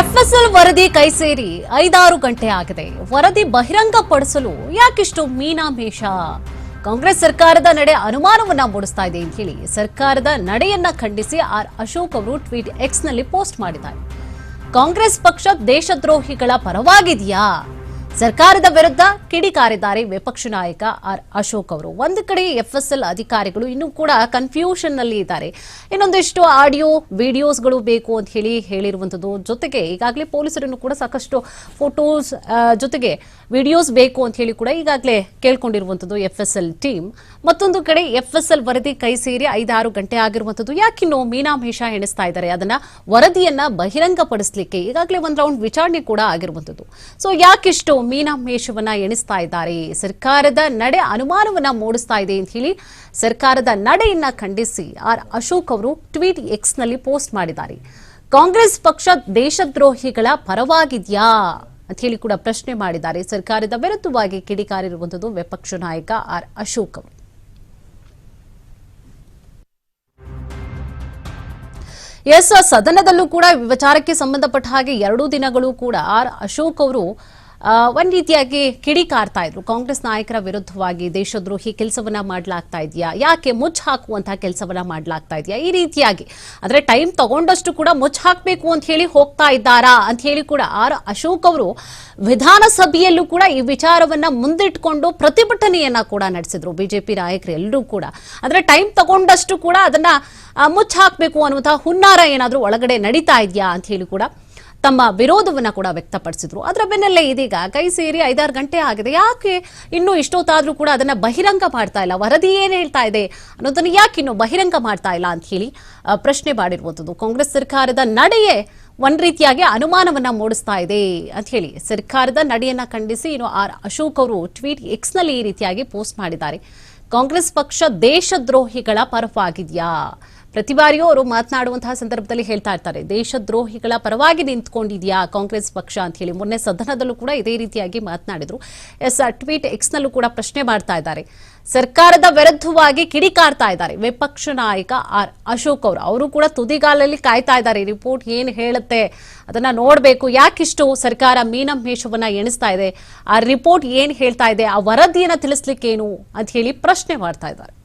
FSL ವರದಿ ಕೈ ಸೇರಿ ಐದಾರು ಗಂಟೆ ಆಗಿದೆ. ವರದಿ ಬಹಿರಂಗಪಡಿಸಲು ಯಾಕಿಷ್ಟು ಮೀನಾಮೇಷ? ಕಾಂಗ್ರೆಸ್ ಸರ್ಕಾರದ ನಡೆ ಅನುಮಾನವನ್ನ ಮೂಡಿಸ್ತಾ ಇದೆ ಅಂತ ಹೇಳಿ ಸರ್ಕಾರದ ನಡೆಯನ್ನ ಖಂಡಿಸಿ ಆರ್ ಅಶೋಕ್ ಅವರು ಟ್ವೀಟ್ ಎಕ್ಸ್ನಲ್ಲಿ ಪೋಸ್ಟ್ ಮಾಡಿದ್ದಾರೆ. ಕಾಂಗ್ರೆಸ್ ಪಕ್ಷ ದೇಶದ್ರೋಹಿಗಳ ಪರವಾಗಿದೆಯಾ? ಸರ್ಕಾರದ ವಿರುದ್ಧ ಕಿಡಿಕಾರಿದ್ದಾರೆ ವಿಪಕ್ಷ ನಾಯಕ ಆರ್ ಅಶೋಕ್ ಅವರು. ಒಂದು ಕಡೆ ಎಫ್ಎಸ್ಎಲ್ ಅಧಿಕಾರಿಗಳು ಇನ್ನೂ ಕೂಡ ಕನ್ಫ್ಯೂಷನ್ನಲ್ಲಿ ಇದ್ದಾರೆ. ಇನ್ನೊಂದಿಷ್ಟು ಆಡಿಯೋ ವಿಡಿಯೋಸ್ಗಳು ಬೇಕು ಅಂತ ಹೇಳಿ ಹೇಳಿರುವಂತದ್ದು. ಜೊತೆಗೆ ಈಗಾಗಲೇ ಪೊಲೀಸರನ್ನು ಕೂಡ ಸಾಕಷ್ಟು ಫೋಟೋಸ್ ಜೊತೆಗೆ ವಿಡಿಯೋಸ್ ಬೇಕು ಅಂತ ಹೇಳಿ ಕೂಡ ಈಗಾಗಲೇ ಕೇಳ್ಕೊಂಡಿರುವಂತದ್ದು ಎಫ್ಎಸ್ಎಲ್ ಟೀಮ್ ಮತ್ತೊಂದು ಕಡೆ ಎಫ್ಎಸ್ಎಲ್ ವರದಿ ಕೈ ಸೇರಿ ಐದಾರು ಗಂಟೆ ಆಗಿರುವಂತದ್ದು. ಯಾಕಿನ್ನು ಮೀನಾಮೇಷ ಎಣಿಸ್ತಾ ಇದ್ದಾರೆ. ಅದನ್ನ ವರದಿಯನ್ನ ಬಹಿರಂಗಪಡಿಸಲಿಕ್ಕೆ ಈಗಾಗಲೇ ಒಂದು ರೌಂಡ್ ವಿಚಾರಣೆ ಕೂಡ ಆಗಿರುವಂತದ್ದು. ಸೊ ಯಾಕಿಷ್ಟು ಮೀನಾಮೇಷವನ್ನ ಎಣಿಸ್ತಾ ಇದ್ದಾರೆ. ಸರ್ಕಾರದ ನಡೆ ಅನುಮಾನವನ್ನ ಮೂಡಿಸ್ತಾ ಇದೆ ಅಂತ ಹೇಳಿ ಸರ್ಕಾರದ ನಡೆಯನ್ನ ಖಂಡಿಸಿ ಆರ್ ಅಶೋಕ್ ಅವರು ಟ್ವೀಟ್ ಎಕ್ಸ್ನಲ್ಲಿ ಪೋಸ್ಟ್ ಮಾಡಿದ್ದಾರೆ. ಕಾಂಗ್ರೆಸ್ ಪಕ್ಷ ದೇಶದ್ರೋಹಿಗಳ ಪರವಾಗಿದ್ಯಾ ಅಂತ ಹೇಳಿ ಕೂಡ ಪ್ರಶ್ನೆ ಮಾಡಿದ್ದಾರೆ. ಸರ್ಕಾರದ ವಿರುದ್ಧವಾಗಿ ಕಿಡಿಕಾರಿರುವಂತದ್ದು ವಿಪಕ್ಷ ನಾಯಕ ಆರ್ ಅಶೋಕ್ ಅವರು. ಎಸ್, ಸದನದಲ್ಲೂ ಕೂಡ ವಿಚಾರಕ್ಕೆ ಸಂಬಂಧಪಟ್ಟ ಹಾಗೆ ಎರಡೂ ದಿನಗಳು ಕೂಡ ಆರ್ ಅಶೋಕ್ ಅವರು ಒಂದ್ ರೀತಿಯಾಗಿ ಕಿಡಿಕಾರ್ತಾ ಇದ್ರು. ಕಾಂಗ್ರೆಸ್ ನಾಯಕರ ವಿರುದ್ಧವಾಗಿ ದೇಶದ್ರೋಹಿ ಕೆಲಸವನ್ನ ಮಾಡ್ಲಾಗ್ತಾ ಇದೆಯಾ? ಯಾಕೆ ಮುಚ್ಚ ಹಾಕುವಂತಹ ಕೆಲಸವನ್ನ ಮಾಡ್ಲಾಗ್ತಾ ಇದೆಯಾ? ಈ ರೀತಿಯಾಗಿ. ಅಂದ್ರೆ ಟೈಮ್ ತಗೊಂಡಷ್ಟು ಕೂಡ ಮುಚ್ಚ ಹಾಕ್ಬೇಕು ಅಂತ ಹೇಳಿ ಹೋಗ್ತಾ ಇದ್ದಾರಾ? ಅಂತ ಹೇಳಿ ಕೂಡ ಆರ್ ಅಶೋಕ್ ಅವರು ವಿಧಾನಸಭೆಯಲ್ಲೂ ಕೂಡ ಈ ವಿಚಾರವನ್ನ ಮುಂದಿಟ್ಕೊಂಡು ಪ್ರತಿಭಟನೆಯನ್ನ ಕೂಡ ನಡೆಸಿದ್ರು ಬಿಜೆಪಿ ನಾಯಕರು ಎಲ್ಲರೂ ಕೂಡ. ಅಂದ್ರೆ ಟೈಮ್ ತಗೊಂಡಷ್ಟು ಕೂಡ ಅದನ್ನ ಮುಚ್ಚ ಹಾಕ್ಬೇಕು ಅನ್ನುವಂತಹ ಹುನ್ನಾರ ಏನಾದ್ರೂ ಒಳಗಡೆ ನಡೀತಾ ಇದೆಯಾ ಅಂತ ಹೇಳಿ ಕೂಡ ತಮ್ಮ ವಿರೋಧವನ್ನ ಕೂಡ ವ್ಯಕ್ತಪಡಿಸಿದ್ರು. ಅದರ ಬೆನ್ನಲ್ಲೇ ಇದೀಗ ಕೈ ಸೇರಿ ಐದಾರು ಗಂಟೆ ಆಗಿದೆ. ಯಾಕೆ ಇನ್ನೂ ಇಷ್ಟೊತ್ತಾದ್ರೂ ಕೂಡ ಅದನ್ನ ಬಹಿರಂಗ ಮಾಡ್ತಾ ಇಲ್ಲ? ವರದಿ ಏನ್ ಹೇಳ್ತಾ ಇದೆ ಅನ್ನೋದನ್ನ ಯಾಕೆ ಇನ್ನು ಬಹಿರಂಗ ಮಾಡ್ತಾ ಇಲ್ಲ ಅಂತ ಹೇಳಿ ಪ್ರಶ್ನೆ ಮಾಡಿರುವಂಥದ್ದು. ಕಾಂಗ್ರೆಸ್ ಸರ್ಕಾರದ ನಡೆಯೇ ಒಂದ್ ರೀತಿಯಾಗಿ ಅನುಮಾನವನ್ನ ಮೂಡಿಸ್ತಾ ಇದೆ ಅಂತ ಹೇಳಿ. ಸರ್ಕಾರದ ನಡೆಯನ್ನ ಖಂಡಿಸಿ ಇನ್ನು ಆರ್ ಅಶೋಕ್ ಅವರು ಟ್ವೀಟ್ ಎಕ್ಸ್ನಲ್ಲಿ ಈ ರೀತಿಯಾಗಿ ಪೋಸ್ಟ್ ಮಾಡಿದ್ದಾರೆ. ಕಾಂಗ್ರೆಸ್ ಪಕ್ಷ ದೇಶದ್ರೋಹಿಗಳ ಪರವಾಗಿದ್ಯಾ? ಪ್ರತಿ ಬಾರಿಯೂ ಅವರು ಮಾತನಾಡುವಂತಹ ಸಂದರ್ಭದಲ್ಲಿ ಹೇಳ್ತಾ ಇರ್ತಾರೆ, ದೇಶದ್ರೋಹಿಗಳ ಪರವಾಗಿ ನಿಂತ್ಕೊಂಡಿದೆಯಾ ಕಾಂಗ್ರೆಸ್ ಪಕ್ಷ ಅಂತ ಹೇಳಿ. ಮೊನ್ನೆ ಸದನದಲ್ಲೂ ಕೂಡ ಇದೇ ರೀತಿಯಾಗಿ ಮಾತನಾಡಿದ್ರು. ಎಸ್ ಟ್ವೀಟ್ ಎಕ್ಸ್ ನಲ್ಲೂ ಕೂಡ ಪ್ರಶ್ನೆ ಮಾಡ್ತಾ ಇದ್ದಾರೆ. ಸರ್ಕಾರದ ವಿರುದ್ಧವಾಗಿ ಕಿಡಿಕಾರ್ತಾ ಇದ್ದಾರೆ. ವಿಪಕ್ಷ ನಾಯಕ ಆರ್ ಅಶೋಕ್ ಅವರು. ಅವರು ಕೂಡ ತುದಿಗಾಲಲ್ಲಿ ಕಾಯ್ತಾ ಇದ್ದಾರೆ. ರಿಪೋರ್ಟ್ ಏನ್ ಹೇಳುತ್ತೆ ಅದನ್ನ ನೋಡಬೇಕು. ಯಾಕಿಷ್ಟು ಸರ್ಕಾರ ಮೀನಮೇಷವನ್ನ ಎಣಿಸ್ತಾ ಇದೆ? ಆ ರಿಪೋರ್ಟ್ ಏನ್ ಹೇಳ್ತಾ ಇದೆ? ಆ ವರದಿಯನ್ನ ತಿಳಿಸ್ಲಿಕ್ಕೇನು ಅಂತ ಹೇಳಿ ಪ್ರಶ್ನೆ ಮಾಡ್ತಾ ಇದ್ದಾರೆ.